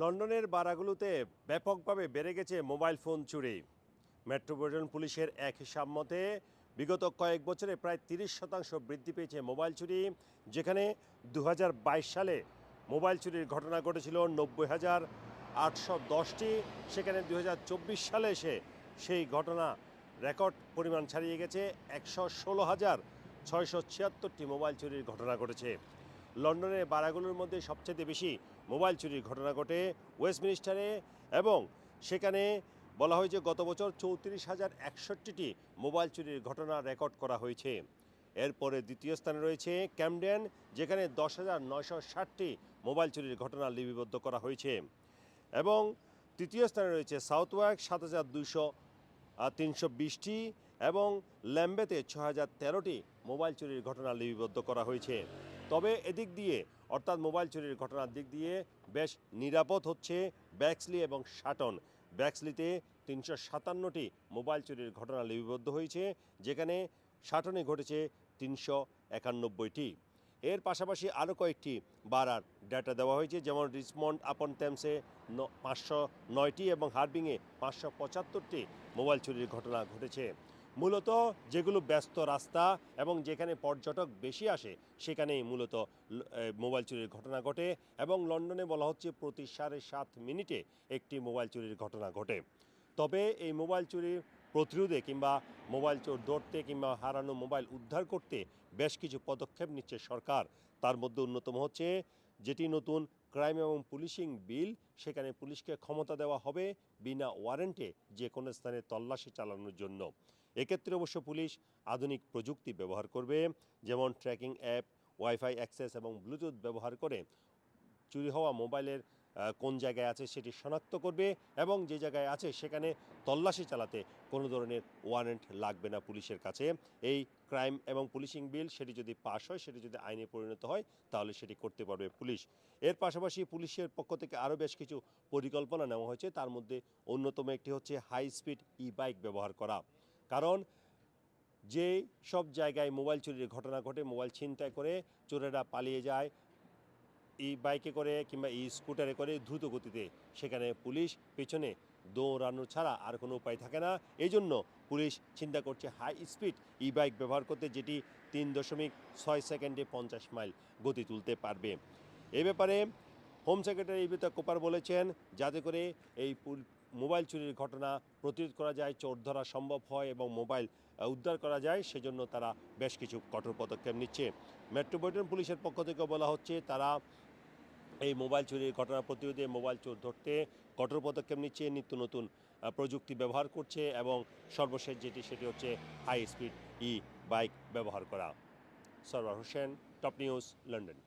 লন্ডনের বারাগুলোতে ব্যাপকভাবে বেড়ে গেছে মোবাইল ফোন চুরি। মেট্রোপলিটন পুলিশের এক হিসাব মতে বিগত কয়েক বছরে প্রায় তিরিশ শতাংশ বৃদ্ধি পেয়েছে মোবাইল চুরি, যেখানে দু হাজার বাইশ সালে মোবাইল চুরির ঘটনা ঘটেছিল নব্বই হাজার আটশো দশটি, সেখানে দু হাজার চব্বিশ সালে এসে সেই ঘটনা রেকর্ড পরিমাণ ছাড়িয়ে গেছে একশো ষোলো হাজার ছয়শো ছিয়াত্তরটি মোবাইল চুরির ঘটনা ঘটেছে। লন্ডনের বারাগুলোর মধ্যে সবচেয়ে বেশি মোবাইল চুরির ঘটনা ঘটে ওয়েস্টমিনিস্টারে এবং সেখানে বলা হয় যে গত বছর চৌত্রিশ হাজার একষট্টিটি মোবাইল চুরির ঘটনা রেকর্ড করা হয়েছে। এরপরে দ্বিতীয় স্থানে রয়েছে ক্যামডেন, যেখানে দশ হাজার নয়শো ষাটটি মোবাইল চুরির ঘটনা লিপিবদ্ধ করা হয়েছে। এবং তৃতীয় স্থানে রয়েছে সাউথ ওয়ার্ক সাত হাজার দুইশো তিনশো বিশটি এবং ল্যাম্বেতে ছ হাজার তেরোটি মোবাইল চুরির ঘটনা লিপিবদ্ধ করা হয়েছে। তবে এদিক দিয়ে, অর্থাৎ মোবাইল চুরির ঘটনার দিক দিয়ে বেশ নিরাপদ হচ্ছে ব্যাক্সলি এবং শাটন। ব্যাক্সলিতে তিনশো সাতান্নটি মোবাইল চুরির ঘটনা লিপিবদ্ধ হয়েছে, যেখানে শাটনে ঘটেছে তিনশো একানব্বইটি। এর পাশাপাশি আরও কয়েকটি বাড়ার ডাটা দেওয়া হয়েছে, যেমন রিচমন্ড আপন টেমসে পাঁচশো নয়টি এবং হার্বিংয়ে পাঁচশো পঁচাত্তরটি মোবাইল চুরির ঘটনা ঘটেছে। মূলত যেগুলো ব্যস্ত রাস্তা এবং যেখানে পর্যটক বেশি আসে, সেখানেই মূলত মোবাইল চুরির ঘটনা ঘটে এবং লন্ডনে বলা হচ্ছে প্রতি সাড়ে সাত মিনিটে একটি মোবাইল চুরির ঘটনা ঘটে। তবে এই মোবাইল চুরির প্রতিরোধে কিংবা মোবাইল চোর ধরতে কিংবা হারানো মোবাইল উদ্ধার করতে বেশ কিছু পদক্ষেপ নিচ্ছে সরকার। তার মধ্যে অন্যতম হচ্ছে যেটি নতুন ক্রাইম এবং পুলিশিং বিল, সেখানে পুলিশকে ক্ষমতা দেওয়া হবে বিনা ওয়ারেন্টে যে কোনো স্থানে তল্লাশি চালানোর জন্য। এক্ষেত্রে অবশ্য পুলিশ আধুনিক প্রযুক্তি ব্যবহার করবে, যেমন ট্র্যাকিং অ্যাপ, ওয়াইফাই অ্যাক্সেস এবং ব্লুটুথ ব্যবহার করে চুরি হওয়া মোবাইলের কোন জায়গায় আছে সেটি শনাক্ত করবে এবং যে জায়গায় আছে সেখানে তল্লাশি চালাতে কোনো ধরনের ওয়ারেন্ট লাগবে না পুলিশের কাছে। এই ক্রাইম এবং পুলিশিং বিল সেটি যদি পাশ হয়, সেটি যদি আইনে পরিণত হয়, তাহলে সেটি করতে পারবে পুলিশ। এর পাশাপাশি পুলিশের পক্ষ থেকে আরও বেশ কিছু পরিকল্পনা নেওয়া হয়েছে। তার মধ্যে অন্যতম একটি হচ্ছে হাই স্পিড ই বাইক ব্যবহার করা। কারণ যে সব জায়গায় মোবাইল চুরির ঘটনা ঘটে, মোবাইল ছিনতাই করে চোরেরা পালিয়ে যায়, ই বাইকে করে কিংবা ই স্কুটারে করে দ্রুত গতিতে। সেখানে পুলিশ পেছনে দৌড়ানো ছাড়া আর কোনো উপায় থাকে না। এই জন্য পুলিশ চিন্তা করছে হাই স্পিড ই বাইক ব্যবহার করতে, যেটি তিন দশমিক ছয় সেকেন্ডে পঞ্চাশ মাইল গতি তুলতে পারবে। এ ব্যাপারে হোম সেক্রেটারি ইবিতা কোপার বলেছেন, যাতে করে এই মোবাইল চুরির ঘটনা প্রতিরোধ করা যায়, চোর ধরা সম্ভব হয় এবং মোবাইল উদ্ধার করা যায়, সেজন্য তারা বেশ কিছু কঠোর পদক্ষেপ নিচ্ছে। মেট্রোপলিটন পুলিশের পক্ষ থেকে বলা হচ্ছে, তারা এই মোবাইল চুরির ঘটনা প্রতিরোধে মোবাইল চোর ধরতে কঠোর পদক্ষেপ নিচ্ছে, নিত্য নতুন প্রযুক্তি ব্যবহার করছে এবং সর্বশেষ যেটি, সেটি হচ্ছে হাই স্পিড ই বাইক ব্যবহার করা। Sarwar Hossain, top news, London.